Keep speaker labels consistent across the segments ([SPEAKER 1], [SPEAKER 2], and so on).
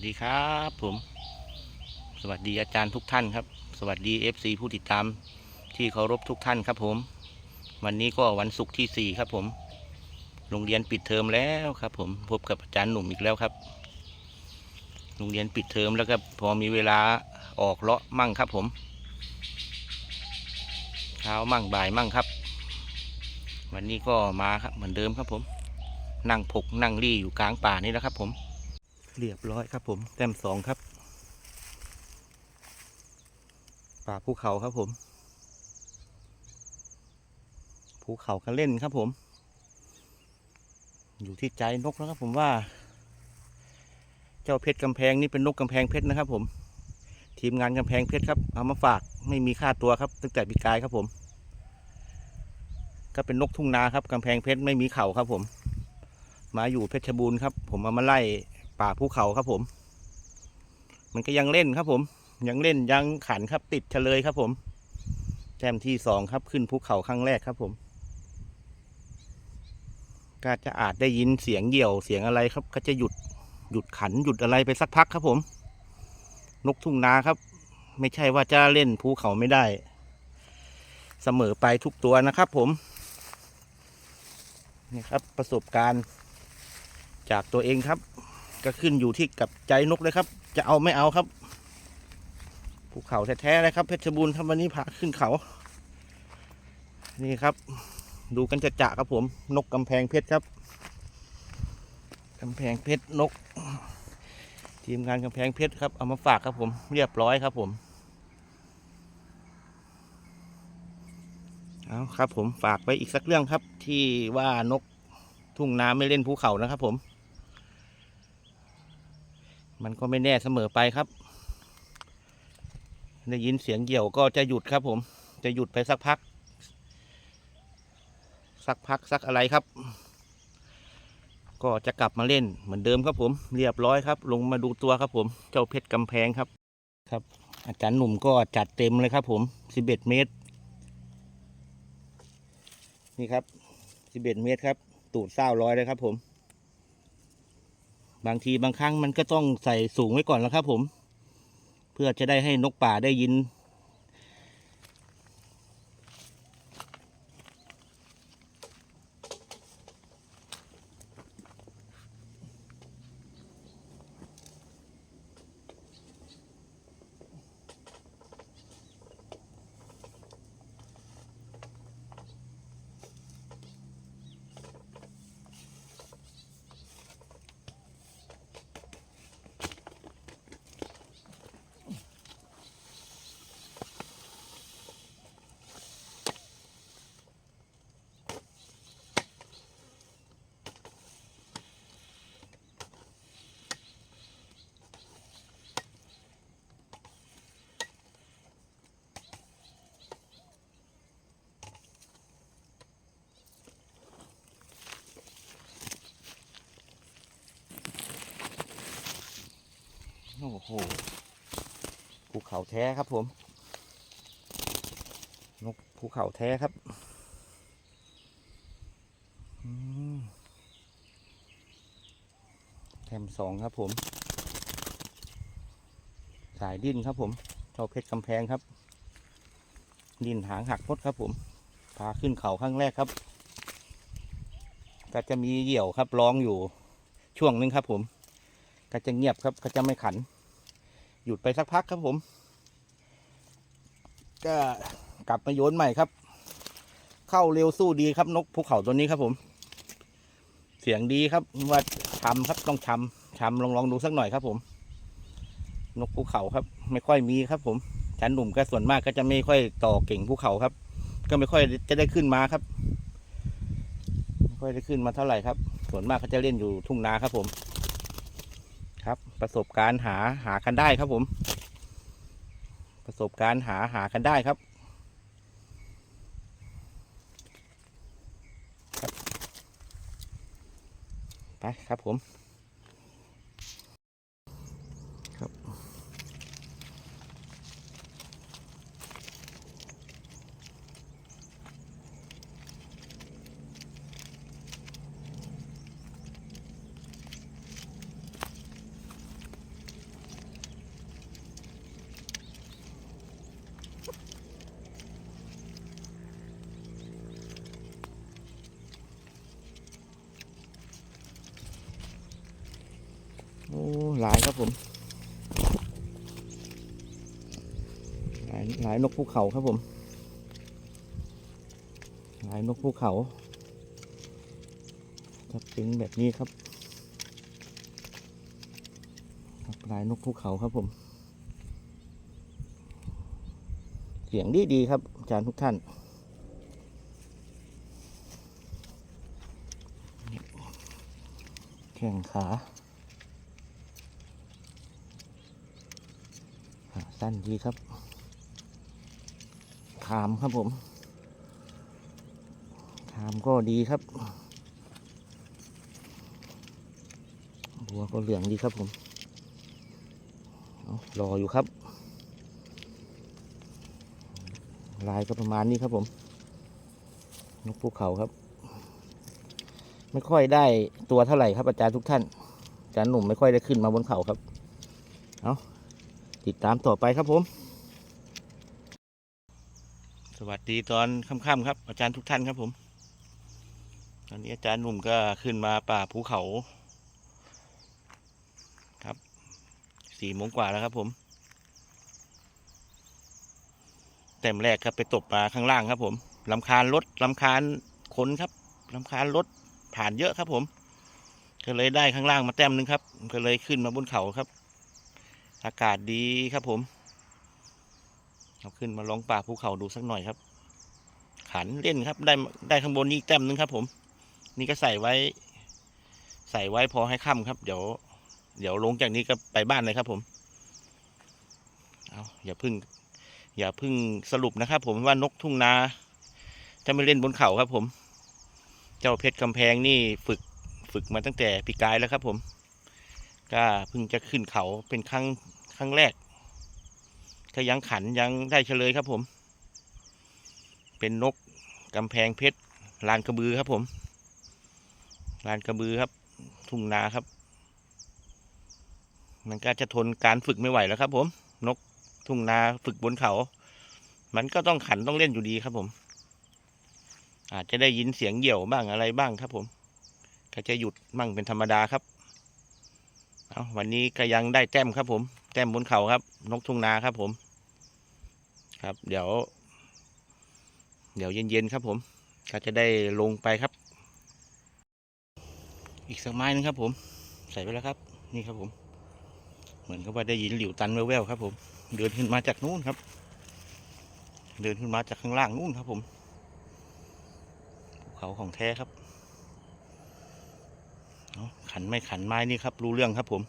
[SPEAKER 1] สดีครับผม สวัสดีอาจารย์ทุกท่านครับ สวัสดี FC ผู้ติดตามที่เคารพทุกท่านครับผม วันนี้ก็วันศุกร์ที่ 4 ครับผม โรงเรียนปิดเทอมแล้วครับ ผมพบกับอาจารย์หนุ่มอีกแล้วครับ โรงเรียนปิดเทอมแล้วครับพอมีเวลาออกเลาะมั่งครับผมเช้ามั่งบ่ายมั่งครับ วันนี้ก็มาครับเหมือนเดิมครับผม นั่งผกนั่งรี่อยู่กลางป่านี่นะครับผม เรียบร้อยครับผมแต้มสองครับ ป่าภูเขาครับผม ภูเขากันเล่นครับผม อยู่ที่ใจนกแล้วครับผมว่า เจ้าเพชรกำแพงนี่เป็นนกกำแพงเพชรนะครับ ผม ทีมงานกำแพงเพชรครับเอามาฝากไม่มีค่าตัวครับ ตั้งแต่ปีกายครับผม ก็เป็นนกทุ่งนาครับกำแพงเพชรไม่มีเขาครับผมมาอยู่เพชรบูรณ์ครับ ผมเอามาไล่ ป่าภูเขาครับผม มันก็ยังเล่นครับผม ยังเล่นยังขันครับติดเฉลยครับผมแต้มที่สองครับขึ้นภูเขาครั้งแรกครับผมก็จะอาจได้ยินเสียงเหี่ยวเสียงอะไรครับ ก็จะหยุดหยุดขันหยุดอะไรไปสักพักครับผม นกทุ่งนาครับ ไม่ใช่ว่าจะเล่นภูเขาไม่ได้ เสมอไปทุกตัวนะครับผมนี่ครับประสบการณ์จากตัวเองครับ ก็ขึ้นอยู่ที่กับใจนกเลยครับ จะเอาไม่เอาครับภูเขาแท้ๆเลยครับ เพชรบูรณ์ครับวันนี้พาขึ้นเขา นี่ครับ ดูกันจะจะครับผม นกกำแพงเพชรครับกำแพงเพชรนก ทีมงานกำแพงเพชรครับเอามาฝากครับผม เรียบร้อยครับผมเอาครับผมฝากไปอีกสักเรื่องครับที่ว่านกทุ่งนาไม่เล่นภูเขานะครับผม มันก็ไม่แน่เสมอไปครับ ได้ยินเสียงเหี่ยวก็จะหยุดครับ ผม จะหยุดไปสักพัก สักพักสักอะไรครับ ก็จะกลับมาเล่นเหมือนเดิมครับผม เรียบร้อยครับ ลงมาดูตัวครับผม เจ้าเพชรกำแพงครับ ครับ อาจารย์หนุ่มก็จัดเต็มเลยครับ ผม11เมตร นี่ครับ11เมตรครับ ตูดเศร้าร้อยเลยครับผม บางทีบางครั้งมันก็ต้องใส่สูงไว้ก่อนแล้วครับผม เพื่อจะได้ให้นกป่าได้ยิน โอ้โหภูเขาแท้ครับผม นกภูเขาแท้ครับแถมสองครับผม สายดิ้นครับผมเจ้าเพชรกำแพงครับ ดินหางหักพดครับผม พาขึ้นเขาข้างแรกครับก็จะมีเหยี่ยวครับร้องอยู่ช่วงนึงครับผม ก็จะเงียบครับก็จะไม่ขัน หยุดไปสักพักครับผม ก็กลับมาโยนใหม่ครับ เข้าเร็วสู้ดีครับนกภูเขาตัวนี้ครับผม เสียงดีครับว่าชำครับต้องชำชำลองลองดูสักหน่อยครับผม นกภูเขาครับ ไม่ค่อยมีครับผมชั้นหนุ่มก็ส่วนมากก็จะไม่ค่อยต่อเก่งภูเขาครับ ก็ไม่ค่อยจะได้ขึ้นมาครับ ไม่ค่อยได้ขึ้นมาเท่าไหร่ครับ ส่วนมากเขาจะเล่นอยู่ทุ่งนาครับผม ประสบการณ์หาหากันได้ครับผม ประสบการณ์หาหากันได้ครับครับไปครับผม หลายครับผมหลายหลายนกภูเขาครับผม หลายนกภูเขาจะเป็นแบบนี้ครับหลายนกภูเขาครับผม เสียงดีดีครับอาจารย์ทุกท่านแข่งขาขา สั้นดีครับ ขามครับผม ขามก็ดีครับ บัวก็เหลืองดีครับผมเอารออยู่ครับ ลายก็ประมาณนี้ครับผม นกภูเขาครับ ไม่ค่อยได้ตัวเท่าไหร่ครับอาจารย์ทุกท่านอาจารย์หนุ่มไม่ค่อยได้ขึ้นมาบนเขาครับ เอา ติดตามต่อไปครับผม สวัสดีตอนค่ำๆครับ อาจารย์ทุกท่านครับผม ตอนนี้อาจารย์หนุ่มก็ขึ้นมาป่าภูเขา ครับสี่โมงกว่าแล้วครับผม แต้มแรกครับไปตบปลาข้างล่างครับผมลำคาญรถลำคาญคนครับลำคาญรถผ่านเยอะครับผม ก็เลยได้ข้างล่างมาแต้มนึงครับ ก็เลยขึ้นมาบนเขาครับ อากาศดีครับผมเอาขึ้นมาลองป่าภูเขาดูสักหน่อยครับ ขันเล่นครับ ได้ได้ข้างบนนี่แต้มหนึงครับ ผม นี่ก็ใส่ไว้ ใส่ไว้พอให้ค่ำครับ เดี๋ยว เดี๋ยวลงจากนี้ก็ไปบ้านเลยครับ ผม เอาอย่าพึ่ง อย่าเพึ่งสรุปนะครับ ผมว่านกทุ่งนาจะไม่เล่นบนเขาครับ ผม เจ้าเพชรกำแพงนี่ฝึกฝึกมาตั้งแต่ปีกายแล้วครับ ผม ก็เพิ่งจะขึ้นเขาเป็นครั้งครั้งแรกก็ยังขันยังได้เฉลยครับผม เป็นนกกำแพงเพชรลานกระบือครับผมลานกระบือครับ ทุ่งนาครับ มันก็จะทนการฝึกไม่ไหวแล้วครับ ผม นกทุ่งนาฝึกบนเขา มันก็ต้องขันต้องเล่นอยู่ดีครับผม อาจจะได้ยินเสียงเหี่ยวบ้างอะไรบ้างครับผม ก็จะหยุดมั่งเป็นธรรมดาครับ เอาวันนี้ก็ยังได้แต้มครับ ผม แต้มบนเขาครับ นกทุ่งนาครับ ผม ครับ เดี๋ยว เดี๋ยวเย็นๆครับ ผมก็จะได้ลงไปครับ อีกสักไม้นึงครับ ผม ใส่ไปแล้วครับ นี่ครับ ผม เหมือนกับว่าได้ยินหลิวตันแว่วๆครับ ผม เดินขึ้นมาจากนู้นครับ เดินขึ้นมาจากข้างล่างนู้นครับ ผมภูเขาของแท้ครับ ขันไม่ขันไม้นี่ครับ รู้เรื่องครับผม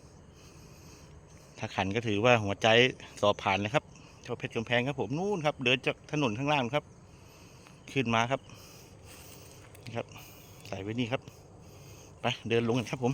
[SPEAKER 1] ถ้าขันก็ถือว่าหัวใจสอบผ่านนะครับเจ้าเพชรกำแพงครับผมนู่นครับ เดินจากถนนข้างล่างครับ ขึ้นมาครับนี่ครับ ใส่ไว้นี่ครับ ไปเดินลงกันครับผม